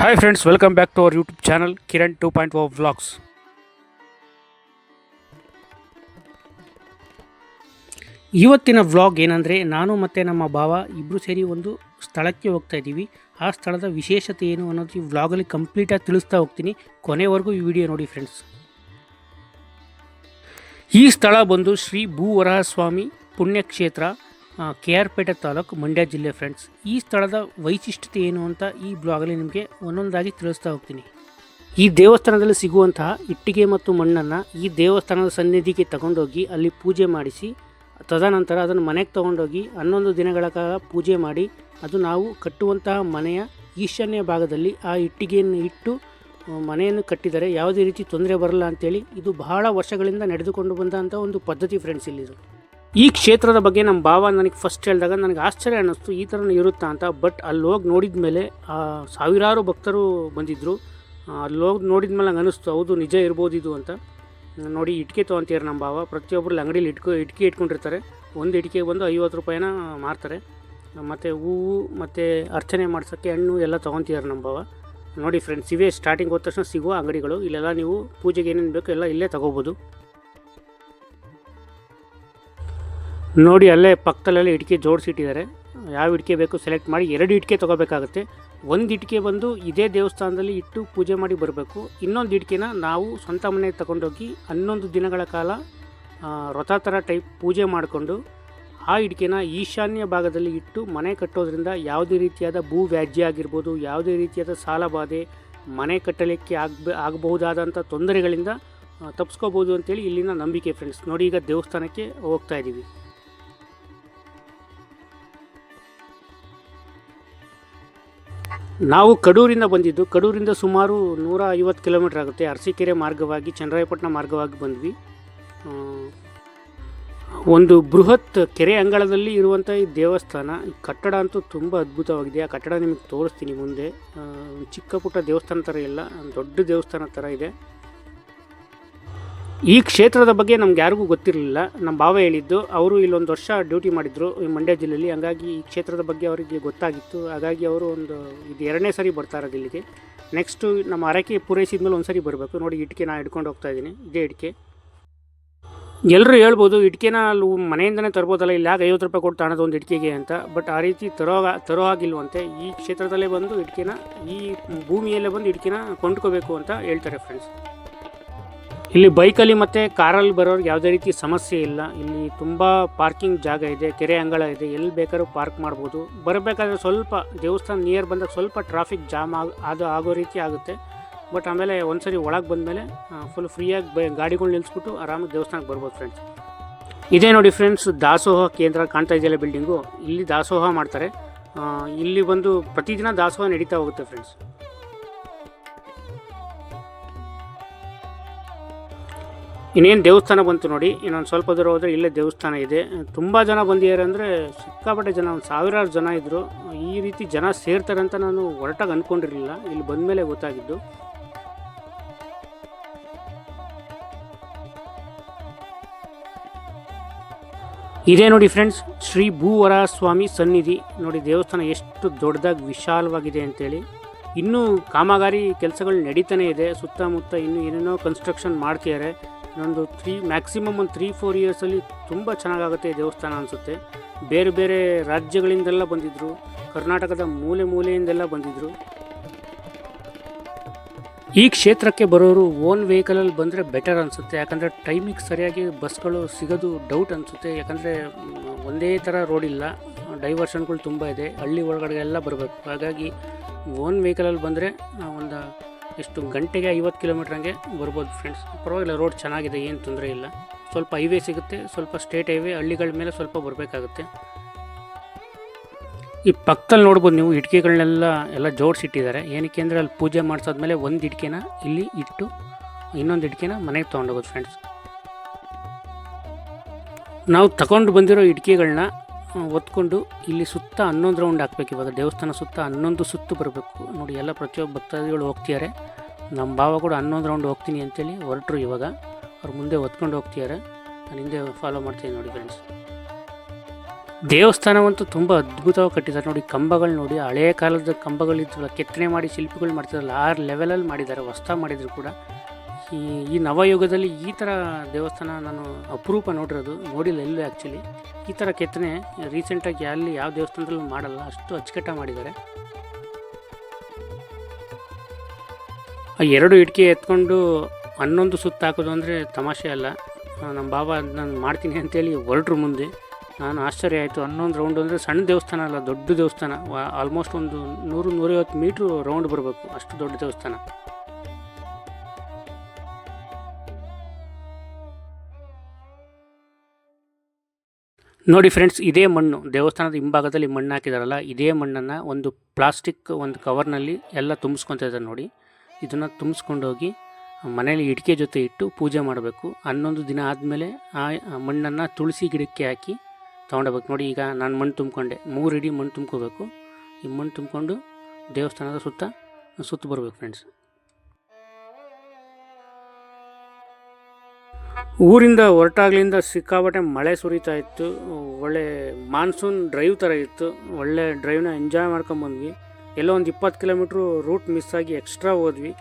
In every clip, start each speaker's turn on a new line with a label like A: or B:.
A: Hi friends welcome back to our YouTube channel Kiran two point O vlogs ಇವತ್ತಿನ vlog ಏನಂದರೆ ನಾನು ಮತ್ತು ನಮ್ಮ ಭಾವ ಇಬ್ಬರು ಸೇರಿ ಒಂದು ಸ್ಥಳಕ್ಕೆ ಹೋಗ್ತಾ ಇದ್ದೀವಿ. ಆ ಸ್ಥಳದ ವಿಶೇಷತೆ ಏನು ಅನ್ನೋದು ಈ ವ್ಲಾಗಲ್ಲಿ ಕಂಪ್ಲೀಟಾಗಿ ತಿಳಿಸ್ತಾ ಹೋಗ್ತೀನಿ. ಕೊನೆವರೆಗೂ ಈ ವಿಡಿಯೋ ನೋಡಿ ಫ್ರೆಂಡ್ಸ್ ಈ ಸ್ಥಳ ಬಂದು ಶ್ರೀ ಭೂವರಹಸ್ವಾಮಿ ಪುಣ್ಯಕ್ಷೇತ್ರ ಕೆ ಆರ್ ಪೇಟೆ ತಾಲೂಕು ಮಂಡ್ಯ ಜಿಲ್ಲೆ ಫ್ರೆಂಡ್ಸ್ ಈ ಸ್ಥಳದ ವೈಶಿಷ್ಟ್ಯತೆ ಏನು ಅಂತ ಈ ಬ್ಲಾಗಲ್ಲಿ ನಿಮಗೆ ಒಂದೊಂದಾಗಿ ತಿಳಿಸ್ತಾ ಹೋಗ್ತೀನಿ. ಈ ದೇವಸ್ಥಾನದಲ್ಲಿ ಸಿಗುವಂತಹ ಇಟ್ಟಿಗೆ ಮತ್ತು ಮಣ್ಣನ್ನು ಈ ದೇವಸ್ಥಾನದ ಸನ್ನಿಧಿಗೆ ತಗೊಂಡೋಗಿ ಅಲ್ಲಿ ಪೂಜೆ ಮಾಡಿಸಿ, ತದನಂತರ ಅದನ್ನು ಮನೆಗೆ ತಗೊಂಡೋಗಿ ಹನ್ನೊಂದು ದಿನಗಳ ಕಾಲ ಪೂಜೆ ಮಾಡಿ, ಅದು ನಾವು ಕಟ್ಟುವಂತಹ ಮನೆಯ ಈಶಾನ್ಯ ಭಾಗದಲ್ಲಿ ಆ ಇಟ್ಟಿಗೆಯನ್ನು ಇಟ್ಟು ಮನೆಯನ್ನು ಕಟ್ಟಿದರೆ ಯಾವುದೇ ರೀತಿ ತೊಂದರೆ ಬರಲ್ಲ ಅಂತೇಳಿ ಇದು ಬಹಳ ವರ್ಷಗಳಿಂದ ನಡೆದುಕೊಂಡು ಬಂದಂಥ ಒಂದು ಪದ್ಧತಿ ಫ್ರೆಂಡ್ಸ್ ಇಲ್ಲಿದು. ಈ ಕ್ಷೇತ್ರದ ಬಗ್ಗೆ ನಮ್ಮ ಭಾವ ನನಗೆ ಫಸ್ಟ್ ಹೇಳಿದಾಗ ನನಗೆ ಆಶ್ಚರ್ಯ ಅನ್ನಿಸ್ತು, ಈ ಥರ ಇರುತ್ತಾ ಅಂತ. ಬಟ್ ಅಲ್ಲಿ ಹೋಗಿ ನೋಡಿದ ಮೇಲೆ ಸಾವಿರಾರು ಭಕ್ತರು ಬಂದಿದ್ದರು ಅಲ್ಲಿ ಹೋಗಿ ನೋಡಿದ ಮೇಲೆ ನಂಗೆ ಅನ್ನಿಸ್ತು, ಹೌದು, ನಿಜ ಇರ್ಬೋದು ಇದು ಅಂತ. ನೋಡಿ, ಇಟ್ಕೆ ತೊಗೊಂತೀರ ನಮ್ಮ ಭಾವ. ಪ್ರತಿಯೊಬ್ಬರು ಅಂಗಡಿಲಿ ಇಟ್ಕೊ, ಇಟ್ಕೆ ಇಟ್ಕೊಂಡಿರ್ತಾರೆ. ಒಂದು ಇಟ್ಕೆ ಬಂದು ಐವತ್ತು ರೂಪಾಯಿನ ಮಾರ್ತಾರೆ. ಮತ್ತು ಹೂವು ಮತ್ತು ಅರ್ಚನೆ ಮಾಡ್ಸೋಕ್ಕೆ ಹಣ್ಣು ಎಲ್ಲ ತೊಗೊತೀರ ನಮ್ಮ ಭಾವ. ನೋಡಿ ಫ್ರೆಂಡ್ಸ್ ಇವೇ ಸ್ಟಾರ್ಟಿಂಗ್ ಹೋದ ತಕ್ಷಣ ಸಿಗುವ ಅಂಗಡಿಗಳು. ಇಲ್ಲೆಲ್ಲ ನೀವು ಪೂಜೆಗೆ ಏನೇನು ಬೇಕು ಎಲ್ಲ ಇಲ್ಲೇ ತಗೋಬೋದು. ನೋಡಿ, ಅಲ್ಲೇ ಪಕ್ಕದಲ್ಲೇ ಇಟ್ಕೆ ಜೋಡಿಸಿಟ್ಟಿದ್ದಾರೆ ಯಾವ ಇಟ್ಕೆ ಬೇಕು ಸೆಲೆಕ್ಟ್ ಮಾಡಿ ಎರಡು ಇಟ್ಕೆ ತೊಗೋಬೇಕಾಗುತ್ತೆ. ಒಂದು ಇಟ್ಕೆ ಬಂದು ಇದೇ ದೇವಸ್ಥಾನದಲ್ಲಿ ಇಟ್ಟು ಪೂಜೆ ಮಾಡಿ ಬರಬೇಕು. ಇನ್ನೊಂದು ಇಟ್ಕೆನ ನಾವು ಸ್ವಂತ ಮನೆಗೆ ತಗೊಂಡೋಗಿ ಹನ್ನೊಂದು ದಿನಗಳ ಕಾಲ ವ್ರತ ಥರ ಟೈಪ್ ಪೂಜೆ ಮಾಡಿಕೊಂಡು ಆ ಇಟ್ಕೆನ ಈಶಾನ್ಯ ಭಾಗದಲ್ಲಿ ಇಟ್ಟು ಮನೆ ಕಟ್ಟೋದ್ರಿಂದ ಯಾವುದೇ ರೀತಿಯಾದ ಭೂ ವ್ಯಾಜ್ಯ ಆಗಿರ್ಬೋದು, ಯಾವುದೇ ರೀತಿಯಾದ ಸಾಲ ಬಾಧೆ, ಮನೆ ಕಟ್ಟಲಿಕ್ಕೆ ಆಗ್ಬ ಆಗಬಹುದಾದಂಥ ತೊಂದರೆಗಳಿಂದ ತಪ್ಪಿಸ್ಕೋಬೋದು ಅಂತೇಳಿ ಇಲ್ಲಿನ ನಂಬಿಕೆ ಫ್ರೆಂಡ್ಸ್ ನೋಡಿ, ಈಗ ದೇವಸ್ಥಾನಕ್ಕೆ ಹೋಗ್ತಾ ಇದ್ದೀವಿ ನಾವು ಕಡೂರಿಂದ ಬಂದಿದ್ದು, ಕಡೂರಿಂದ ಸುಮಾರು ನೂರ ಐವತ್ತು ಕಿಲೋಮೀಟ್ರ್ ಆಗುತ್ತೆ. ಅರಸೀಕೆರೆ ಮಾರ್ಗವಾಗಿ ಚಂದ್ರಾಯಪಟ್ಟಣ ಮಾರ್ಗವಾಗಿ ಬಂದ್ವಿ. ಒಂದು ಬೃಹತ್ ಕೆರೆ ಅಂಗಳದಲ್ಲಿ ಇರುವಂಥ ಈ ದೇವಸ್ಥಾನ ಕಟ್ಟಡ ಅಂತೂ ತುಂಬ ಅದ್ಭುತವಾಗಿದೆ. ಆ ಕಟ್ಟಡ ನಿಮಗೆ ತೋರಿಸ್ತೀನಿ ಮುಂದೆ. ಚಿಕ್ಕ ಪುಟ್ಟ ದೇವಸ್ಥಾನ ಥರ ಇಲ್ಲ, ದೊಡ್ಡ ದೇವಸ್ಥಾನ ಥರ ಇದೆ. ಈ ಕ್ಷೇತ್ರದ ಬಗ್ಗೆ ನಮ್ಗೆ ಯಾರಿಗೂ ಗೊತ್ತಿರಲಿಲ್ಲ. ನಮ್ಮ ಭಾವ ಹೇಳಿದ್ದು, ಅವರು ಇಲ್ಲೊಂದು ವರ್ಷ ಡ್ಯೂಟಿ ಮಾಡಿದ್ರು ಈ ಮಂಡ್ಯ ಜಿಲ್ಲೆಯಲ್ಲಿ. ಹಂಗಾಗಿ ಈ ಕ್ಷೇತ್ರದ ಬಗ್ಗೆ ಅವರಿಗೆ ಗೊತ್ತಾಗಿತ್ತು. ಹಾಗಾಗಿ ಅವರು ಒಂದು, ಇದು ಎರಡನೇ ಸರಿ ಬರ್ತಾರೆ ಇಲ್ಲಿಗೆ. ನೆಕ್ಸ್ಟು ನಮ್ಮ ಹರಕೆ ಪೂರೈಸಿದ ಮೇಲೆ ಒಂದು ಸರಿ ಬರಬೇಕು. ನೋಡಿ, ಇಟ್ಕೆ ನಾ ಹಿಡ್ಕೊಂಡು ಹೋಗ್ತಾ ಇದ್ದೀನಿ. ಇದೇ ಇಟ್ಕೆ. ಎಲ್ಲರೂ ಹೇಳ್ಬೋದು, ಇಟ್ಕೆನ ಅಲ್ಲಿ ಮನೆಯಿಂದನೇ ತರ್ಬೋದಲ್ಲ, ಇಲ್ಲಿ ಯಾಕೆ ಐವತ್ತು ರೂಪಾಯಿ ಕೊಟ್ಟು ತಾಣದ ಒಂದು ಇಟ್ಕೆಗೆ ಅಂತ. ಬಟ್ ಆ ರೀತಿ ತರೋ ತರೋ ಆಗಿಲ್ವಂತೆ ಈ ಕ್ಷೇತ್ರದಲ್ಲೇ ಬಂದು ಇಟ್ಕೆನ, ಈ ಭೂಮಿಯಲ್ಲೇ ಬಂದು ಇಟ್ಕೆನ ಕೊಂಡ್ಕೋಬೇಕು ಅಂತ ಹೇಳ್ತಾರೆ ಫ್ರೆಂಡ್ಸ್ ಇಲ್ಲಿ ಬೈಕಲ್ಲಿ ಮತ್ತು ಕಾರಲ್ಲಿ ಬರೋರಿಗೆ ಯಾವುದೇ ರೀತಿ ಸಮಸ್ಯೆ ಇಲ್ಲ. ಇಲ್ಲಿ ತುಂಬ ಪಾರ್ಕಿಂಗ್ ಜಾಗ ಇದೆ, ಕೆರೆ ಅಂಗಳ ಇದೆ, ಎಲ್ಲಿ ಬೇಕಾದ್ರೂ ಪಾರ್ಕ್ ಮಾಡ್ಬೋದು. ಬರಬೇಕಾದ್ರೆ ಸ್ವಲ್ಪ ದೇವಸ್ಥಾನ ನಿಯರ್ ಬಂದಾಗ ಸ್ವಲ್ಪ ಟ್ರಾಫಿಕ್ ಜಾಮ್ ಆಗ, ಅದು ಆಗೋ ರೀತಿ ಆಗುತ್ತೆ. ಬಟ್ ಆಮೇಲೆ ಒಂದ್ಸರಿ ಒಳಗೆ ಬಂದಮೇಲೆ ಫುಲ್ ಫ್ರೀಯಾಗಿ ಬ, ಗಾಡಿಗಳು ನಿಲ್ಲಿಸ್ಬಿಟ್ಟು ಆರಾಮಾಗಿ ದೇವಸ್ಥಾನಕ್ಕೆ ಬರ್ಬೋದು ಫ್ರೆಂಡ್ಸ್ ಇದೇ ನೋಡಿ ಫ್ರೆಂಡ್ಸ್ ದಾಸೋಹ ಕೇಂದ್ರ ಕಾಣ್ತಾ ಇದೆಯಲ್ಲ ಬಿಲ್ಡಿಂಗು ಇಲ್ಲಿ ದಾಸೋಹ ಮಾಡ್ತಾರೆ. ಇಲ್ಲಿ ಬಂದು ಪ್ರತಿದಿನ ದಾಸೋಹ ನಡೀತಾ ಹೋಗುತ್ತೆ ಫ್ರೆಂಡ್ಸ್ ಇನ್ನೇನು ದೇವಸ್ಥಾನ ಬಂತು ನೋಡಿ, ಇನ್ನೊಂದು ಸ್ವಲ್ಪ ದೂರ ಹೋದರೆ ಇಲ್ಲೇ ದೇವಸ್ಥಾನ ಇದೆ. ತುಂಬ ಜನ ಬಂದಿದ್ದಾರೆ ಅಂದರೆ ಸಿಕ್ಕಾಪಟ್ಟೆ ಜನ, ಒಂದು ಸಾವಿರಾರು ಜನ ಇದ್ದರು ಈ ರೀತಿ ಜನ ಸೇರ್ತಾರೆ ಅಂತ ನಾನು ಹೊರಟಾಗಿ ಅಂದ್ಕೊಂಡಿರಲಿಲ್ಲ ಇಲ್ಲಿ ಬಂದ ಮೇಲೆ ಗೊತ್ತಾಗಿದ್ದು. ಇದೇ ನೋಡಿ ಫ್ರೆಂಡ್ಸ್, ಶ್ರೀ ಭೂವರ ಸ್ವಾಮಿ ಸನ್ನಿಧಿ. ನೋಡಿ ದೇವಸ್ಥಾನ ಎಷ್ಟು ದೊಡ್ಡದಾಗಿ ವಿಶಾಲವಾಗಿದೆ ಅಂತೇಳಿ. ಇನ್ನೂ ಕಾಮಗಾರಿ ಕೆಲಸಗಳು ನಡೀತಾನೆ ಇದೆ. ಸುತ್ತಮುತ್ತ ಇನ್ನೂ ಏನೇನೋ ಕನ್ಸ್ಟ್ರಕ್ಷನ್ ಮಾಡ್ತಿದ್ದಾರೆ. ಇನ್ನೊಂದು ತ್ರೀ ಮ್ಯಾಕ್ಸಿಮಮ್ ಒಂದು ತ್ರೀ ಫೋರ್ ಇಯರ್ಸಲ್ಲಿ ತುಂಬ ಚೆನ್ನಾಗಾಗುತ್ತೆ ದೇವಸ್ಥಾನ ಅನಿಸುತ್ತೆ. ಬೇರೆ ಬೇರೆ ರಾಜ್ಯಗಳಿಂದೆಲ್ಲ ಬಂದಿದ್ದರು ಕರ್ನಾಟಕದ ಮೂಲೆ ಮೂಲೆಯಿಂದೆಲ್ಲ ಬಂದಿದ್ದರು ಈ ಕ್ಷೇತ್ರಕ್ಕೆ ಬರೋರು ಓನ್ ವೆಹಿಕಲಲ್ಲಿ ಬಂದರೆ ಬೆಟರ್ ಅನಿಸುತ್ತೆ. ಯಾಕಂದರೆ ಟೈಮಿಗೆ ಸರಿಯಾಗಿ ಬಸ್ಗಳು ಸಿಗೋದು ಡೌಟ್ ಅನಿಸುತ್ತೆ. ಯಾಕಂದರೆ ಒಂದೇ ಥರ ರೋಡ್ ಇಲ್ಲ. ಡೈವರ್ಷನ್ಗಳು ತುಂಬ ಇದೆ. ಹಳ್ಳಿ ಒಳಗಡೆ ಎಲ್ಲ ಬರಬೇಕು. ಹಾಗಾಗಿ ಓನ್ ವೆಹಿಕಲಲ್ಲಿ ಬಂದರೆ ಒಂದು ಎಷ್ಟು ಗಂಟೆಗೆ ಐವತ್ತು ಕಿಲೋಮೀಟ್ರ್ ಹಂಗೆ ಬರ್ಬೋದು ಫ್ರೆಂಡ್ಸ್ ಪರವಾಗಿಲ್ಲ ರೋಡ್ ಚೆನ್ನಾಗಿದೆ, ಏನು ತೊಂದರೆ ಇಲ್ಲ. ಸ್ವಲ್ಪ ಹೈವೇ ಸಿಗುತ್ತೆ, ಸ್ವಲ್ಪ ಸ್ಟೇಟ್ ಹೈವೇ ಹಳ್ಳಿಗಳ ಮೇಲೆ ಸ್ವಲ್ಪ ಬರಬೇಕಾಗುತ್ತೆ. ಈ ಪಕ್ಕದಲ್ಲಿ ನೋಡ್ಬೋದು ನೀವು ಇಟ್ಕೆಗಳನ್ನೆಲ್ಲ ಎಲ್ಲ ಜೋಡಿಸಿಟ್ಟಿದ್ದಾರೆ. ಏನಕ್ಕೆ ಅಂದರೆ ಅಲ್ಲಿ ಪೂಜೆ ಮಾಡಿಸಾದ್ಮೇಲೆ ಒಂದು ಇಟ್ಕೆನ ಇಲ್ಲಿ ಇಟ್ಟು ಇನ್ನೊಂದು ಇಟ್ಕೆನ ಮನೆಗೆ ತೊಗೊಂಡೋಗೋದು ಫ್ರೆಂಡ್ಸ್ ನಾವು ತಗೊಂಡು ಬಂದಿರೋ ಇಟ್ಕೆಗಳನ್ನ ಒತ್ಕೊಂಡು ಇಲ್ಲಿ ಸುತ್ತ ಹನ್ನೊಂದು ರೌಂಡ್ ಹಾಕ್ಬೇಕು. ಇವಾಗ ದೇವಸ್ಥಾನ ಸುತ್ತ ಹನ್ನೊಂದು ಸುತ್ತು ಬರಬೇಕು. ನೋಡಿ, ಎಲ್ಲ ಪ್ರತಿಯೊಬ್ಬ ಭಕ್ತಾದಿಗಳು ಹೋಗ್ತಿದ್ದಾರೆ. ನಮ್ಮ ಭಾವ ಕೂಡ ಹನ್ನೊಂದು ರೌಂಡ್ ಹೋಗ್ತೀನಿ ಅಂತೇಳಿ ಹೊರಟ್ರು ಇವಾಗ. ಅವ್ರ ಮುಂದೆ ಒತ್ಕೊಂಡು ಹೋಗ್ತಿದ್ದಾರೆ. ನಾನು ಹಿಂದೆ ಫಾಲೋ ಮಾಡ್ತೀನಿ ನೋಡಿ ಫ್ರೆಂಡ್ಸ್ ದೇವಸ್ಥಾನವಂತೂ ತುಂಬ ಅದ್ಭುತವಾಗಿ ಕಟ್ಟಿದ್ದಾರೆ. ನೋಡಿ, ಕಂಬಗಳು ನೋಡಿ ಹಳೆಯ ಕಾಲದ ಕಂಬಗಳಿದ್ವಲ್ಲ, ಕೆತ್ತನೆ ಮಾಡಿ ಶಿಲ್ಪಿಗಳು ಮಾಡ್ತಿದ್ರಲ್ಲ, ಆ ಲೆವೆಲಲ್ಲಿ ಮಾಡಿದ್ದಾರೆ. ಹೊಸ್ದಾಗಿ ಮಾಡಿದ್ರು ಕೂಡ. ಈ ಈ ನವಯುಗದಲ್ಲಿ ಈ ಥರ ದೇವಸ್ಥಾನ ನಾನು ಅಪರೂಪ ನೋಡಿರೋದು, ನೋಡಿಲ್ಲ ಎಲ್ಲೂ ಆ್ಯಕ್ಚುಲಿ ಈ ಥರ ಕೆತ್ತನೆ ರೀಸೆಂಟಾಗಿ ಅಲ್ಲಿ ಯಾವ ದೇವಸ್ಥಾನದಲ್ಲೂ ಮಾಡಲ್ಲ, ಅಷ್ಟು ಅಚ್ಚುಕಟ್ಟ ಮಾಡಿದ್ದಾರೆ. ಆ ಎರಡು ಇಟ್ಕೆ ಎತ್ಕೊಂಡು ಹನ್ನೊಂದು ಸುತ್ತ ಹಾಕೋದು ಅಂದರೆ ತಮಾಷೆ ಅಲ್ಲ. ನಮ್ಮ ಬಾಬಾ ನಾನು ಮಾಡ್ತೀನಿ ಅಂತೇಳಿ ಹೊರಟ್ರು ಮುಂದೆ. ನಾನು ಆಶ್ಚರ್ಯ ಆಯಿತು, ಹನ್ನೊಂದು ರೌಂಡ್ ಅಂದರೆ ಸಣ್ಣ ದೇವಸ್ಥಾನ ಅಲ್ಲ, ದೊಡ್ಡ ದೇವಸ್ಥಾನ. ಆಲ್ಮೋಸ್ಟ್ ಒಂದು ನೂರು ನೂರೈವತ್ತು ಮೀಟ್ರ್ ರೌಂಡ್ ಬರಬೇಕು, ಅಷ್ಟು ದೊಡ್ಡ ದೇವಸ್ಥಾನ. ನೋಡಿ ಫ್ರೆಂಡ್ಸ್ ಇದೇ ಮಣ್ಣು. ದೇವಸ್ಥಾನದ ಹಿಂಭಾಗದಲ್ಲಿ ಮಣ್ಣು ಹಾಕಿದಾರಲ್ಲ, ಇದೇ ಮಣ್ಣನ್ನು ಒಂದು ಪ್ಲಾಸ್ಟಿಕ್ ಒಂದು ಕವರ್ನಲ್ಲಿ ಎಲ್ಲ ತುಂಬಿಸ್ಕೊತ ಇದ್ದಾರೆ ನೋಡಿ. ಇದನ್ನು ತುಂಬಿಸ್ಕೊಂಡೋಗಿ ಮನೇಲಿ ಇಟ್ಕೆ ಜೊತೆ ಇಟ್ಟು ಪೂಜೆ ಮಾಡಬೇಕು. ಹನ್ನೊಂದು ದಿನ ಆದಮೇಲೆ ಆ ಮಣ್ಣನ್ನು ತುಳಸಿ ಗಿಡಕ್ಕೆ ಹಾಕಿ ತೊಗೊಂಡೋಗ್ಬೇಕು. ನೋಡಿ ಈಗ ನಾನು ಮಣ್ಣು ತುಂಬಿಕೊಂಡೆ. ಮೂರು ಇಡೀ ಮಣ್ಣು ತುಂಬ್ಕೋಬೇಕು. ಈ ಮಣ್ಣು ತುಂಬಿಕೊಂಡು ದೇವಸ್ಥಾನದ ಸುತ್ತ ಸುತ್ತ ಬರಬೇಕು ಫ್ರೆಂಡ್ಸ್ ಊರಿಂದ ಹೊರಟಾಗ್ಲಿಂದ ಸಿಕ್ಕಾಪಟ್ಟೆ ಮಳೆ ಸುರಿತಾ ಇತ್ತು. ಒಳ್ಳೆ ಮಾನ್ಸೂನ್ ಡ್ರೈವ್ ಥರ ಇತ್ತು. ಒಳ್ಳೆ ಡ್ರೈವ್ನ ಎಂಜಾಯ್ ಮಾಡ್ಕೊಂಬಂದ್ವಿ ಎಲ್ಲೋ ಒಂದು ಇಪ್ಪತ್ತು ಕಿಲೋಮೀಟ್ರು ರೂಟ್ ಮಿಸ್ ಆಗಿ ಎಕ್ಸ್ಟ್ರಾ ಹೋದ್ವಿ.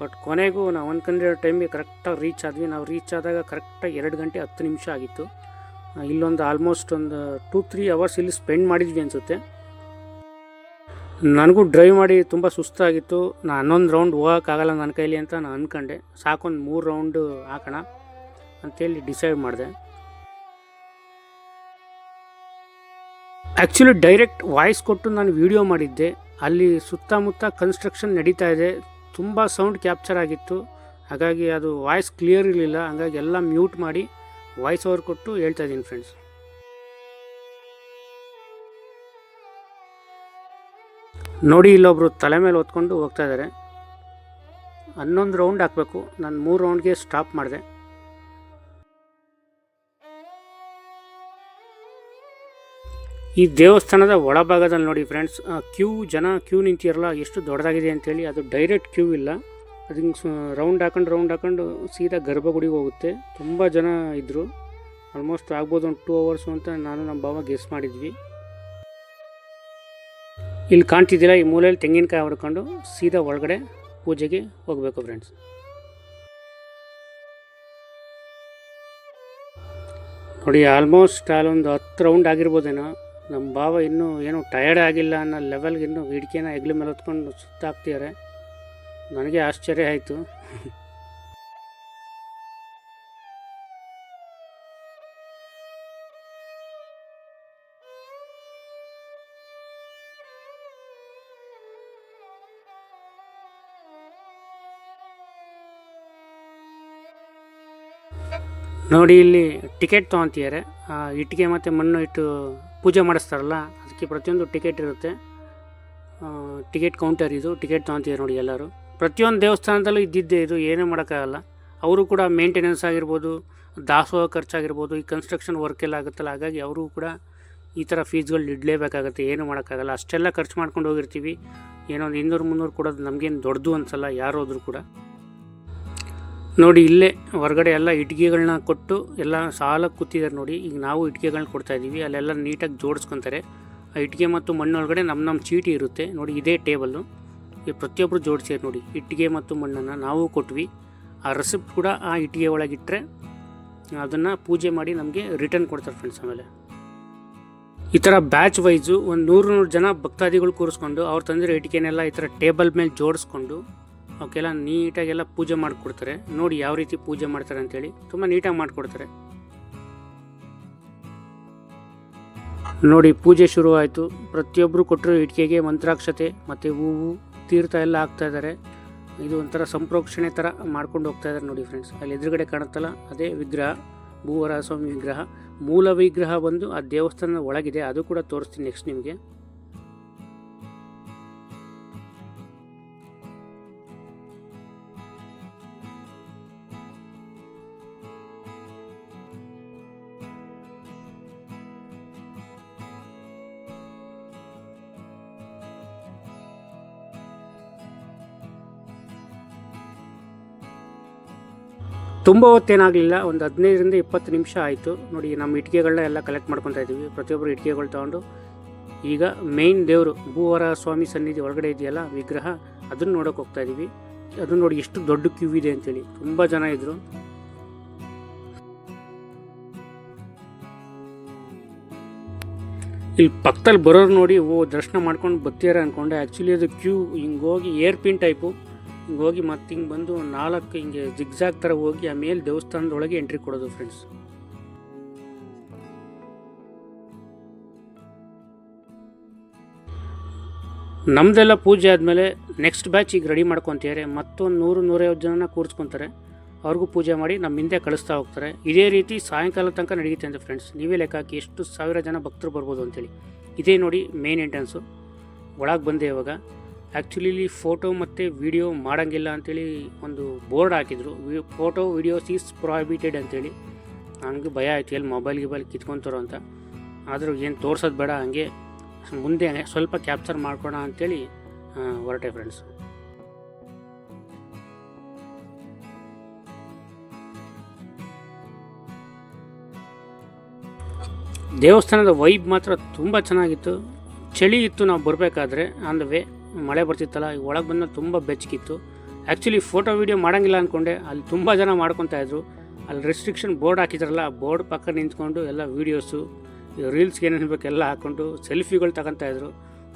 A: ಬಟ್ ಕೊನೆಗೂ ನಾವು ಅಂದ್ಕೊಂಡಿರೋ ಟೈಮಿಗೆ ಕರೆಕ್ಟಾಗಿ ರೀಚ್ ಆದ್ವಿ. ನಾವು ರೀಚ್ ಆದಾಗ ಕರೆಕ್ಟಾಗಿ ಎರಡು ಗಂಟೆ ಹತ್ತು ನಿಮಿಷ ಆಗಿತ್ತು. ಇಲ್ಲೊಂದು ಆಲ್ಮೋಸ್ಟ್ ಒಂದು ಟೂ ತ್ರೀ ಅವರ್ಸ್ ಇಲ್ಲಿ ಸ್ಪೆಂಡ್ ಮಾಡಿದ್ವಿ ಅನಿಸುತ್ತೆ. ನನಗೂ ಡ್ರೈವ್ ಮಾಡಿ ತುಂಬ ಸುಸ್ತಾಗಿತ್ತು. ನಾನು ಹನ್ನೊಂದು ರೌಂಡ್ ಹೋಗೋಕ್ಕಾಗಲ್ಲ ನನ್ನ ಕೈಲಿ ಅಂತ ನಾನು ಅಂದ್ಕೊಂಡೆ ಸಾಕೊಂದು ಮೂರು ರೌಂಡು ಹಾಕೋಣ. ಅಂತೇಳಿ ಡಿಸೈಡ್ ಮಾಡಿದೆ. ಆ್ಯಕ್ಚುಲಿ ಡೈರೆಕ್ಟ್ ವಾಯ್ಸ್ ಕೊಟ್ಟು ನಾನು ವಿಡಿಯೋ ಮಾಡಿದ್ದೆ. ಅಲ್ಲಿ ಸುತ್ತಮುತ್ತ ಕನ್ಸ್ಟ್ರಕ್ಷನ್ ನಡೀತಾ ಇದೆ. ತುಂಬ ಸೌಂಡ್ ಕ್ಯಾಪ್ಚರ್ ಆಗಿತ್ತು. ಹಾಗಾಗಿ ಅದು ವಾಯ್ಸ್ ಕ್ಲಿಯರ್ ಇರಲಿಲ್ಲ. ಹಾಗಾಗಿ ಎಲ್ಲ ಮ್ಯೂಟ್ ಮಾಡಿ ವಾಯ್ಸ್ ಓವರ್ ಕೊಟ್ಟು ಹೇಳ್ತಾ ಇದ್ದೀನಿ ಫ್ರೆಂಡ್ಸ್ ನೋಡಿ ಇಲ್ಲೊಬ್ರು ತಲೆ ಮೇಲೆ ಹೊತ್ಕೊಂಡು ಹೋಗ್ತಾ ಇದ್ದಾರೆ. ಹನ್ನೊಂದು ರೌಂಡ್ ಹಾಕಬೇಕು. ನಾನು ಮೂರು ರೌಂಡ್ಗೆ ಸ್ಟಾಪ್ ಮಾಡಿದೆ. ಈ ದೇವಸ್ಥಾನದ ಒಳಭಾಗದಲ್ಲಿ ನೋಡಿ ಫ್ರೆಂಡ್ಸ್ ಕ್ಯೂ ಜನ ಕ್ಯೂ ನಿಂತಿರಲ್ಲ, ಎಷ್ಟು ದೊಡ್ಡದಾಗಿದೆ ಅಂತೇಳಿ ಅದು ಡೈರೆಕ್ಟ್ ಕ್ಯೂ ಇಲ್ಲ. ಅದು ರೌಂಡ್ ಹಾಕೊಂಡು ರೌಂಡ್ ಹಾಕೊಂಡು ಸೀದಾ ಗರ್ಭಗುಡಿಗೆ ಹೋಗುತ್ತೆ. ತುಂಬ ಜನ ಇದ್ದರು ಆಲ್ಮೋಸ್ಟ್ ಆಗ್ಬೋದು ಒಂದು ಟೂ ಅವರ್ಸು ಅಂತ ನಾನು ನಮ್ಮ ಬಾವ ಗೆಸ್ ಮಾಡಿದ್ವಿ. ಇಲ್ಲಿ ಕಾಣ್ತಿದ್ದಿಲ್ಲ ಈ ಮೂಲೆಯಲ್ಲಿ ತೆಂಗಿನಕಾಯಿ ಹೊಡ್ಕೊಂಡು ಸೀದಾ ಒಳಗಡೆ ಪೂಜೆಗೆ ಹೋಗಬೇಕು ಫ್ರೆಂಡ್ಸ್ ನೋಡಿ ಆಲ್ಮೋಸ್ಟ್ ಅಲ್ಲೊಂದು ಹತ್ತು ರೌಂಡ್ ಆಗಿರ್ಬೋದೇನೋ. ನಮ್ಮ ಭಾವ ಇನ್ನೂ ಏನೂ ಟಯರ್ಡ್ ಆಗಿಲ್ಲ ಅನ್ನೋ ಲೆವೆಲ್ಗೆ ಇನ್ನೂ ಹಿಡಿಕೆನ ಹೆಗ್ಲ ಮೇಲೆ ಹೊತ್ಕೊಂಡು ಸುತ್ತಾಕ್ತಿದ್ದಾರೆ ನನಗೆ ಆಶ್ಚರ್ಯ ಆಯಿತು. ನೋಡಿ, ಇಲ್ಲಿ ಟಿಕೆಟ್ ತೊಗೊತಿದ್ದಾರೆ ಇಟ್ಟಿಗೆ ಮತ್ತು ಮಣ್ಣು ಇಟ್ಟು ಪೂಜೆ ಮಾಡಿಸ್ತಾರಲ್ಲ, ಅದಕ್ಕೆ ಪ್ರತಿಯೊಂದು ಟಿಕೆಟ್ ಇರುತ್ತೆ. ಟಿಕೆಟ್ ಕೌಂಟರ್ ಇದು, ಟಿಕೆಟ್ ತೊಗೊತೀವಿ ನೋಡಿ ಎಲ್ಲರೂ. ಪ್ರತಿಯೊಂದು ದೇವಸ್ಥಾನದಲ್ಲೂ ಇದ್ದಿದ್ದೇ ಇದು, ಏನೂ ಮಾಡೋಕ್ಕಾಗಲ್ಲ. ಅವರು ಕೂಡ ಮೇಂಟೆನೆನ್ಸ್ ಆಗಿರ್ಬೋದು, ದಾಸೋಹ ಖರ್ಚಾಗಿರ್ಬೋದು, ಈ ಕನ್ಸ್ಟ್ರಕ್ಷನ್ ವರ್ಕ್ ಎಲ್ಲ ಆಗುತ್ತಲ್ಲ, ಹಾಗಾಗಿ ಅವರು ಕೂಡ ಈ ಥರ ಫೀಸ್ಗಳು ಇಡಲೇಬೇಕಾಗತ್ತೆ, ಏನು ಮಾಡೋಕ್ಕಾಗಲ್ಲ. ಅಷ್ಟೆಲ್ಲ ಖರ್ಚು ಮಾಡ್ಕೊಂಡು ಹೋಗಿರ್ತೀವಿ. ಏನೋ ಒಂದು ಇನ್ನೂರು ಮುನ್ನೂರು ಕೊಡೋದು ನಮಗೇನು ದೊಡ್ಡದು ಅನ್ಸಲ್ಲ ಯಾರು ಕೂಡ. ನೋಡಿ ಇಲ್ಲೇ ಹೊರಗಡೆ ಎಲ್ಲ ಇಟ್ಟಿಗೆಗಳನ್ನ ಕೊಟ್ಟು ಎಲ್ಲ ಸಾಲಕ್ಕೆ ಕೂತಿದ್ದಾರೆ ನೋಡಿ. ಈಗ ನಾವು ಇಟ್ಟಿಗೆಗಳನ್ನ ಕೊಡ್ತಾ ಇದ್ದೀವಿ ಅಲ್ಲೆಲ್ಲ ನೀಟಾಗಿ ಜೋಡಿಸ್ಕೊತಾರೆ. ಆ ಇಟ್ಟಿಗೆ ಮತ್ತು ಮಣ್ಣೊಳಗಡೆ ನಮ್ಮ ನಮ್ಮ ಚೀಟಿ ಇರುತ್ತೆ. ನೋಡಿ ಇದೇ ಟೇಬಲ್ಲು. ಈ ಪ್ರತಿಯೊಬ್ಬರು ಜೋಡಿಸಿದ್ರು ನೋಡಿ. ಇಟ್ಟಿಗೆ ಮತ್ತು ಮಣ್ಣನ್ನು ನಾವು ಕೊಟ್ವಿ. ಆ ರೆಸಿಪ್ಟ್ ಕೂಡ ಆ ಇಟ್ಟಿಗೆ ಒಳಗಿಟ್ಟರೆ ಅದನ್ನು ಪೂಜೆ ಮಾಡಿ ನಮಗೆ ರಿಟರ್ನ್ ಕೊಡ್ತಾರೆ ಫ್ರೆಂಡ್ಸ್ ಆಮೇಲೆ. ಈ ಥರ ಬ್ಯಾಚ್ ವೈಸು ಒಂದು ನೂರು ನೂರು ಜನ ಭಕ್ತಾದಿಗಳು ಕೂರಿಸ್ಕೊಂಡು ಅವ್ರು ತಂದಿರೋ ಇಟ್ಟಿಗೆನೆಲ್ಲ ಈ ಥರ ಟೇಬಲ್ ಮೇಲೆ ಜೋಡಿಸ್ಕೊಂಡು ಅವಕ್ಕೆಲ್ಲ ನೀಟಾಗೆಲ್ಲ ಪೂಜೆ ಮಾಡಿಕೊಡ್ತಾರೆ. ನೋಡಿ ಯಾವ ರೀತಿ ಪೂಜೆ ಮಾಡ್ತಾರೆ ಅಂತೇಳಿ ತುಂಬ ನೀಟಾಗಿ ಮಾಡಿಕೊಡ್ತಾರೆ. ನೋಡಿ ಪೂಜೆ ಶುರುವಾಯಿತು. ಪ್ರತಿಯೊಬ್ಬರು ಕೊಟ್ಟರು ಇಟ್ಕೆಗೆ ಮಂತ್ರಾಕ್ಷತೆ ಮತ್ತು ಹೂವು, ತೀರ್ಥ ಎಲ್ಲ ಹಾಕ್ತಾ ಇದ್ದಾರೆ. ಇದು ಒಂಥರ ಸಂಪ್ರೋಕ್ಷಣೆ ಥರ ಮಾಡ್ಕೊಂಡು ಹೋಗ್ತಾ ಇದ್ದಾರೆ ನೋಡಿ ಫ್ರೆಂಡ್ಸ್ ಅಲ್ಲಿ ಎದುರುಗಡೆ ಕಾಣುತ್ತಲ್ಲ ಅದೇ ವಿಗ್ರಹ ಭೂವರ ಸ್ವಾಮಿ ವಿಗ್ರಹ. ಮೂಲ ವಿಗ್ರಹ ಬಂದು ಆ ದೇವಸ್ಥಾನದ ಒಳಗಿದೆ. ಅದು ಕೂಡ ತೋರಿಸ್ತೀನಿ ನೆಕ್ಸ್ಟ್ ನಿಮಗೆ. ತುಂಬ ಹೊತ್ತೇನಾಗಲಿಲ್ಲ, ಒಂದು ಹದಿನೈದರಿಂದ ಇಪ್ಪತ್ತು ನಿಮಿಷ ಆಯಿತು. ನೋಡಿ, ನಮ್ಮ ಇಟ್ಟಿಗೆಗಳನ್ನ ಎಲ್ಲ ಕಲೆಕ್ಟ್ ಮಾಡ್ಕೊತಾ ಇದ್ದೀವಿ. ಪ್ರತಿಯೊಬ್ಬರು ಇಟ್ಟಿಗೆಗಳು ತೊಗೊಂಡು. ಈಗ ಮೇಯ್ನ್ ದೇವರು, ಭೂವರ ಸ್ವಾಮಿ ಸನ್ನಿಧಿ ಒಳಗಡೆ ಇದೆಯಲ್ಲ, ವಿಗ್ರಹ, ಅದನ್ನು ನೋಡೋಕೆ ಹೋಗ್ತಾ ಇದ್ದೀವಿ. ಅದನ್ನು ನೋಡಿ ಎಷ್ಟು ದೊಡ್ಡ ಕ್ಯೂ ಇದೆ ಅಂತೇಳಿ. ತುಂಬ ಜನ ಇದ್ದರು ಇಲ್ಲಿ ಪಕ್ಕದಲ್ಲಿ ಬರೋರು ನೋಡಿ, ಓ, ದರ್ಶನ ಮಾಡ್ಕೊಂಡು ಬರ್ತೀರ ಅಂದ್ಕೊಂಡೆ ಆ್ಯಕ್ಚುಲಿ ಅದು ಕ್ಯೂ ಹಿಂಗೆ ಹೋಗಿ ಏರ್ ಪಿನ್ ಟೈಪು ಹಿಂಗೆ ಮತ್ತೆ ಹಿಂಗೆ ಬಂದು ನಾಲ್ಕು ಹಿಂಗೆ ಜಿಗ್ಜಾಗ್ ಥರ ಹೋಗಿ ಆಮೇಲೆ ದೇವಸ್ಥಾನದೊಳಗೆ ಎಂಟ್ರಿ ಕೊಡೋದು ಫ್ರೆಂಡ್ಸ್ ನಮ್ಮದೆಲ್ಲ ಪೂಜೆ ಆದಮೇಲೆ ನೆಕ್ಸ್ಟ್ ಬ್ಯಾಚ್ ಈಗ ರೆಡಿ ಮಾಡ್ಕೊತಿದ್ದಾರೆ ಮತ್ತೊಂದು ನೂರು ನೂರೈವತ್ತು ಜನನ ಕೂರಿಸ್ಕೊತಾರೆ. ಅವ್ರಿಗೂ ಪೂಜೆ ಮಾಡಿ ನಮ್ಮ ಹಿಂದೆ ಕಳಿಸ್ತಾ ಹೋಗ್ತಾರೆ. ಇದೇ ರೀತಿ ಸಾಯಂಕಾಲ ತನಕ ನಡೆಯುತ್ತೆ ಅಂತ ಫ್ರೆಂಡ್ಸ್ ನೀವೇ ಲೆಕ್ಕ ಹಾಕಿ ಎಷ್ಟು ಸಾವಿರ ಜನ ಭಕ್ತರು ಬರ್ಬೋದು ಅಂತೇಳಿ. ಇದೇ ನೋಡಿ ಮೇನ್ ಎಂಟ್ರೆನ್ಸು ಒಳಗೆ ಬಂದೆ ಇವಾಗ. ಆ್ಯಕ್ಚುಲಿ ಇಲ್ಲಿ ಫೋಟೋ ಮತ್ತು ವಿಡಿಯೋ ಮಾಡೋಂಗಿಲ್ಲ ಅಂತೇಳಿ ಒಂದು ಬೋರ್ಡ್ ಹಾಕಿದ್ರು. ಫೋಟೋ ವಿಡಿಯೋಸ್ ಈಸ್ ಪ್ರಾಹಿಬಿಟೆಡ್ ಅಂತೇಳಿ. ನನಗೆ ಭಯ ಆಯಿತು. ಎಲ್ಲಿ ಮೊಬೈಲ್ ಗಿಬೈಲ್ ಕಿತ್ಕೊತಾರೋ ಅಂತ. ಆದರೂ ಏನು ತೋರ್ಸೋದು ಬೇಡ ಹಂಗೆ ಮುಂದೆ ಸ್ವಲ್ಪ ಕ್ಯಾಪ್ಚರ್ ಮಾಡ್ಕೋಣ ಅಂತೇಳಿ ಆ, ಹೊರಟೆ ಫ್ರೆಂಡ್ಸ್ ದೇವಸ್ಥಾನದ ವೈಬ್ ಮಾತ್ರ ತುಂಬ ಚೆನ್ನಾಗಿತ್ತು. ಚಳಿ ಇತ್ತು ನಾವು ಬರಬೇಕಾದ್ರೆ ಆನ್ ದ ವೇ ಮಳೆ ಬರ್ತಿತ್ತಲ್ಲ ಒಳಗೆ ಬಂದ ತುಂಬ ಬೆಚ್ಚಗಿತ್ತು ಆ್ಯಕ್ಚುಲಿ ಫೋಟೋ ವೀಡಿಯೋ ಮಾಡೋಂಗಿಲ್ಲ ಅಂದ್ಕೊಂಡೆ ಅಲ್ಲಿ ತುಂಬ ಜನ ಮಾಡ್ಕೊತಾಯಿದ್ರು ಅಲ್ಲಿ ರೆಸ್ಟ್ರಿಕ್ಷನ್ ಬೋರ್ಡ್ ಹಾಕಿದ್ರಲ್ಲ ಬೋರ್ಡ್ ಪಕ್ಕ ನಿಂತ್ಕೊಂಡು ಎಲ್ಲ ವೀಡಿಯೋಸು ರೀಲ್ಸ್ಗೆ ಏನೇನು ಬೇಕು ಎಲ್ಲ ಹಾಕ್ಕೊಂಡು ಸೆಲ್ಫಿಗಳು ತಗೊತಾಯಿದ್ರು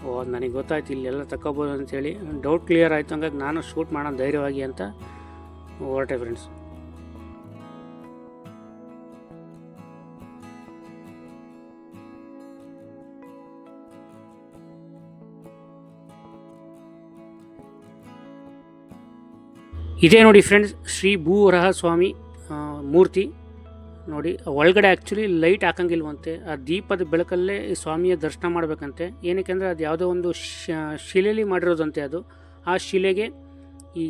A: ಓ, ನನಗೆ ಗೊತ್ತಾಯ್ತು, ಇಲ್ಲಿ ಎಲ್ಲ ತಗೋಬೋದು ಅಂತೇಳಿ. ಡೌಟ್ ಕ್ಲಿಯರ್ ಆಯಿತು, ಹಂಗಾಗಿ ನಾನು ಶೂಟ್ ಮಾಡೋಣ ಧೈರ್ಯವಾಗಿ ಅಂತ ಹೊರಟೆ ಫ್ರೆಂಡ್ಸ್ ಇದೇ ನೋಡಿ ಫ್ರೆಂಡ್ಸ್ ಶ್ರೀ ಭೂವರಹ ಸ್ವಾಮಿ ಮೂರ್ತಿ. ನೋಡಿ, ಒಳಗಡೆ ಆ್ಯಕ್ಚುಲಿ ಲೈಟ್ ಹಾಕಂಗಿಲ್ವಂತೆ, ಆ ದೀಪದ ಬೆಳಕಲ್ಲೇ ಸ್ವಾಮಿಯ ದರ್ಶನ ಮಾಡಬೇಕಂತೆ. ಏನಕ್ಕೆ ಅಂದರೆ ಅದು ಯಾವುದೋ ಒಂದು ಶಿಲೆಯಲ್ಲಿ ಮಾಡಿರೋದಂತೆ ಅದು. ಆ ಶಿಲೆಗೆ ಈ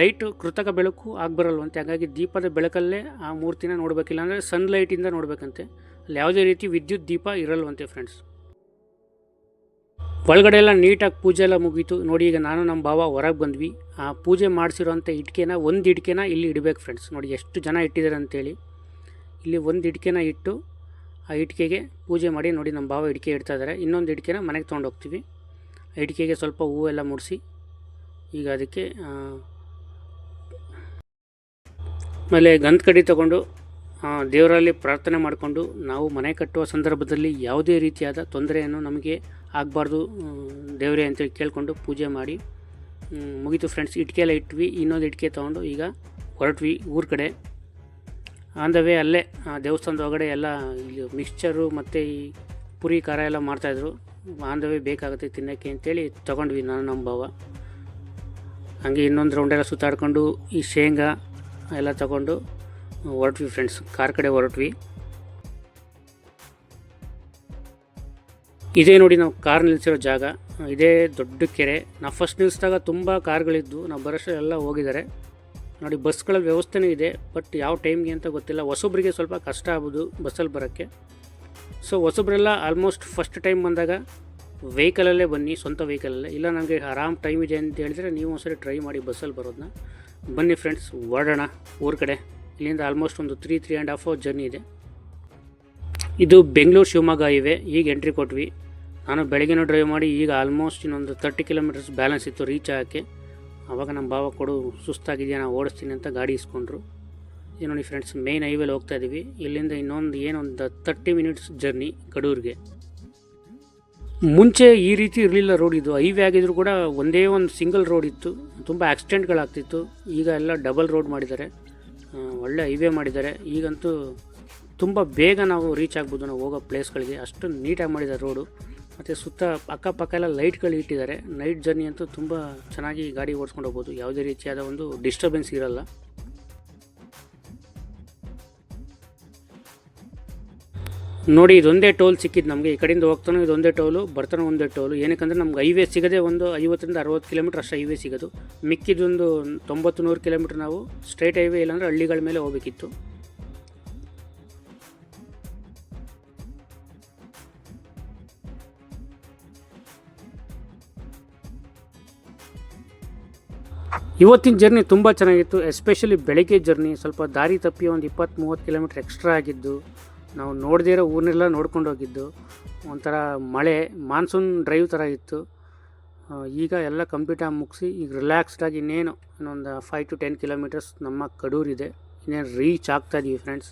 A: ಲೈಟು ಕೃತಕ ಬೆಳಕು ಆಗಿಬರಲ್ವಂತೆ. ಹಾಗಾಗಿ ದೀಪದ ಬೆಳಕಲ್ಲೇ ಆ ಮೂರ್ತಿನ ನೋಡಬೇಕಿಲ್ಲ ಅಂದರೆ ಸನ್ಲೈಟಿಂದ ನೋಡಬೇಕಂತೆ. ಅಲ್ಲಿ ಯಾವುದೇ ರೀತಿ ವಿದ್ಯುತ್ ದೀಪ ಇರಲ್ವಂತೆ ಫ್ರೆಂಡ್ಸ್ ಒಳಗಡೆ ಎಲ್ಲ ನೀಟಾಗಿ ಪೂಜೆ ಎಲ್ಲ ಮುಗೀತು. ನೋಡಿ ಈಗ ನಾನು ನಮ್ಮ ಭಾವ ಹೊರಗೆ ಬಂದ್ವಿ. ಆ, ಪೂಜೆ ಮಾಡಿಸಿರೋಂಥ ಇಟ್ಕೆನ, ಒಂದು ಇಟ್ಕೆನ ಇಲ್ಲಿ ಇಡಬೇಕು ಫ್ರೆಂಡ್ಸ್ ನೋಡಿ ಎಷ್ಟು ಜನ ಇಟ್ಟಿದ್ದಾರೆ ಅಂತೇಳಿ. ಇಲ್ಲಿ ಒಂದು ಇಟ್ಕೆನ ಇಟ್ಟು ಆ ಇಟ್ಕೆಗೆ ಪೂಜೆ ಮಾಡಿ ನೋಡಿ ನಮ್ಮ ಭಾವ ಇಟ್ಕೆ ಇಡ್ತಾ ಇದ್ದಾರೆ. ಇನ್ನೊಂದು ಇಟ್ಕೆನ ಮನೆಗೆ ತೊಗೊಂಡು ಹೋಗ್ತೀವಿ. ಆ ಇಟ್ಕೆಗೆ ಸ್ವಲ್ಪ ಹೂವೆಲ್ಲ ಮುಡಿಸಿ ಈಗ ಅದಕ್ಕೆ ಆಮೇಲೆ ಗಂಧ ಕಡಿ ತಗೊಂಡು ದೇವರಲ್ಲಿ ಪ್ರಾರ್ಥನೆ ಮಾಡಿಕೊಂಡು ನಾವು ಮನೆ ಕಟ್ಟುವ ಸಂದರ್ಭದಲ್ಲಿ ಯಾವುದೇ ರೀತಿಯಾದ ತೊಂದರೆಯನ್ನು ನಮಗೆ ಆಗಬಾರ್ದು ದೇವರೇ ಅಂತೇಳಿ ಕೇಳಿಕೊಂಡು ಪೂಜೆ ಮಾಡಿ ಮುಗಿತು ಫ್ರೆಂಡ್ಸ್ ಇಟ್ಕೆ ಎಲ್ಲ ಇಟ್ವಿ, ಇನ್ನೊಂದು ಇಟ್ಕೆ ತೊಗೊಂಡು ಈಗ ಹೊರಟ್ವಿ ಊರ ಕಡೆ. ಆನ್ ದ ವೇ ಅಲ್ಲೇ ದೇವಸ್ಥಾನದ ಒಳಗಡೆ ಎಲ್ಲ ಮಿಕ್ಸ್ಚರು ಮತ್ತು ಈ ಪುರಿ, ಖಾರ ಎಲ್ಲ ಮಾಡ್ತಾಯಿದ್ರು ಆನ್ ದ ವೇ ಬೇಕಾಗುತ್ತೆ ತಿನ್ನೋಕ್ಕೆ ಅಂತೇಳಿ ತೊಗೊಂಡ್ವಿ ನಾನು, ನಮ್ಮ ಭಾವ. ಹಾಗೆ ಇನ್ನೊಂದು ರೌಂಡೆಲ್ಲ ಸುತ್ತಾಡ್ಕೊಂಡು ಈ ಶೇಂಗಾ ಎಲ್ಲ ತಗೊಂಡು ಹೊರಟ್ವಿ ಫ್ರೆಂಡ್ಸ್ ಕಾರ್ ಕಡೆ ಹೊರಟ್ವಿ. ಇದೇ ನೋಡಿ ನಾವು ಕಾರ್ ನಿಲ್ಲಿಸಿರೋ ಜಾಗ. ಇದೇ ದೊಡ್ಡ ಕೆರೆ. ನಾವು ಫಸ್ಟ್ ನಿಲ್ಲಿಸಿದಾಗ ತುಂಬ ಕಾರ್ಗಳಿದ್ದು ನಾವು ಬರೋಷ್ಟು ಎಲ್ಲ ಹೋಗಿದ್ದಾರೆ. ನೋಡಿ ಬಸ್ಗಳ ವ್ಯವಸ್ಥೆನೂ ಇದೆ ಬಟ್ ಯಾವ ಟೈಮ್ಗೆ ಅಂತ ಗೊತ್ತಿಲ್ಲ. ಹೊಸೊಬ್ಬರಿಗೆ ಸ್ವಲ್ಪ ಕಷ್ಟ ಆಗ್ಬೋದು ಬಸ್ಸಲ್ಲಿ ಬರೋಕ್ಕೆ. ಸೊ ಹೊಸೊಬ್ರೆಲ್ಲ ಆಲ್ಮೋಸ್ಟ್ ಫಸ್ಟ್ ಟೈಮ್ ಬಂದಾಗ ವೆಹಿಕಲಲ್ಲೇ ಬನ್ನಿ, ಸ್ವಂತ ವೆಹಿಕಲಲ್ಲೇ ಇಲ್ಲ, ನನಗೆ ಆರಾಮ್ ಟೈಮ್ ಇದೆ ಅಂತ ಹೇಳಿದರೆ ನೀವು ಒಂದ್ಸರಿ ಟ್ರೈ ಮಾಡಿ ಬಸ್ಸಲ್ಲಿ ಬರೋದನ್ನ. ಬನ್ನಿ ಫ್ರೆಂಡ್ಸ್ ಹೊರಡೋಣ ಊರ ಕಡೆ. ಇಲ್ಲಿಂದ ಆಲ್ಮೋಸ್ಟ್ ಒಂದು three three and half hour journey ಇದೆ. ಇದು ಬೆಂಗಳೂರು ಶಿವಮೊಗ್ಗ ಇವೆ ಈಗ ಎಂಟ್ರಿ ಕೊಟ್ವಿ. ನಾನು ಬೆಳಗ್ಗೆನೂ ಡ್ರೈವ್ ಮಾಡಿ ಈಗ ಆಲ್ಮೋಸ್ಟ್ ಇನ್ನೊಂದು ತರ್ಟಿ ಕಿಲೋಮೀಟರ್ಸ್ ಬ್ಯಾಲೆನ್ಸ್ ಇತ್ತು ರೀಚ್ ಆಗೋಕ್ಕೆ. ಆವಾಗ ನಮ್ಮ ಭಾವ ಕೊಡು, ಸುಸ್ತಾಗಿದೆಯಾ ನಾನು ಓಡಿಸ್ತೀನಿ ಅಂತ ಗಾಡಿ ಇಸ್ಕೊಂಡ್ರು. ಇದು ನೋಡಿ ಫ್ರೆಂಡ್ಸ್ ಮೇನ್ ಹೈವೇಲಿ ಹೋಗ್ತಾ ಇದ್ದೀವಿ ಇಲ್ಲಿಂದ ಇನ್ನೊಂದು ಏನೊಂದು ತರ್ಟಿ ಮಿನಿಟ್ಸ್ ಜರ್ನಿ ಕಡೂರಿಗೆ ಮುಂಚೆ ಈ ರೀತಿ ಇರಲಿಲ್ಲ ರೋಡ್ ಇದು. ಹೈವೇ ಆಗಿದ್ರು ಕೂಡ ಒಂದೇ ಒಂದು ಸಿಂಗಲ್ ರೋಡ್ ಇತ್ತು. ತುಂಬ ಆಕ್ಸಿಡೆಂಟ್ಗಳಾಗ್ತಿತ್ತು ಈಗ ಎಲ್ಲ ಡಬಲ್ ರೋಡ್ ಮಾಡಿದ್ದಾರೆ. ಒಳ್ಳೆ ಹೈವೇ ಮಾಡಿದ್ದಾರೆ. ಈಗಂತೂ ತುಂಬ ಬೇಗ ನಾವು ರೀಚ್ ಆಗ್ಬೋದು, ನಾವು ಹೋಗೋ ಪ್ಲೇಸ್ಗಳಿಗೆ ಅಷ್ಟು ನೀಟಾಗಿ ಮಾಡಿದ್ದಾರೆ ರೋಡು ಮತ್ತು ಸುತ್ತ ಅಕ್ಕಪಕ್ಕ ಎಲ್ಲ ಲೈಟ್ಗಳು ಇಟ್ಟಿದ್ದಾರೆ. ನೈಟ್ ಜರ್ನಿ ಅಂತೂ ತುಂಬ ಚೆನ್ನಾಗಿ ಗಾಡಿ ಓಡಿಸ್ಕೊಂಡು ಹೋಗ್ಬೋದು. ಯಾವುದೇ ರೀತಿಯಾದ ಒಂದು ಡಿಸ್ಟರ್ಬೆನ್ಸ್ ಇರಲ್ಲ. ನೋಡಿ, ಇದೊಂದೇ ಟೋಲ್ ಸಿಕ್ಕಿದ್ದು ನಮಗೆ. ಈ ಕಡೆಯಿಂದ ಹೋಗ್ತಾನೋ, ಇದೊಂದೇ ಟೋಲು, ಬರ್ತಾನೋ ಒಂದೇ ಟೋಲು. ಏನಕ್ಕಂದರೆ ನಮ್ಗೆ ಹೈವೇ ಸಿಗದೆ ಒಂದು ಐವತ್ತರಿಂದ ಅರವತ್ತು ಕಿಲೋಮೀಟ್ರ್ ಅಷ್ಟು ಹೈವೇ ಸಿಗೋದು. ಮಿಕ್ಕಿದೊಂದು ತೊಂಬತ್ತು ನೂರು ಕಿಲೋಮೀಟ್ರ್ ನಾವು ಸ್ಟ್ರೈಟ್ ಹೈವೇ ಇಲ್ಲಾಂದರೆ ಹಳ್ಳಿಗಳ ಮೇಲೆ ಹೋಗ್ಬೇಕಿತ್ತು. ಇವತ್ತಿನ ಜರ್ನಿ ತುಂಬ ಚೆನ್ನಾಗಿತ್ತು ಎಸ್ಪೆಷಲಿ ಬೆಳಗ್ಗೆ ಜರ್ನಿ. ಸ್ವಲ್ಪ ದಾರಿ ತಪ್ಪಿ ಒಂದು ಇಪ್ಪತ್ತು ಮೂವತ್ತು ಕಿಲೋಮೀಟ್ರ್ ಎಕ್ಸ್ಟ್ರಾ ಆಗಿದ್ದು, ನಾವು ನೋಡದೇ ಇರೋ ಊರನ್ನೆಲ್ಲ ನೋಡ್ಕೊಂಡು ಹೋಗಿದ್ದು. ಒಂಥರ ಮಳೆ ಮಾನ್ಸೂನ್ ಡ್ರೈವ್ ಥರ ಇತ್ತು. ಈಗ ಎಲ್ಲ ಕಂಪ್ಯೂಟರ್ ಮುಗಿಸಿ, ಈಗ ರಿಲ್ಯಾಕ್ಸ್ಡಾಗಿ ಇನ್ನೇನು, ಇನ್ನೊಂದು ಫೈವ್ ಟು ಟೆನ್ ಕಿಲೋಮೀಟರ್ಸ್ ನಮ್ಮ ಕಡೂರಿದೆ ಇನ್ನೇನು ರೀಚ್ ಆಗ್ತಾ ಇದೀವಿ ಫ್ರೆಂಡ್ಸ್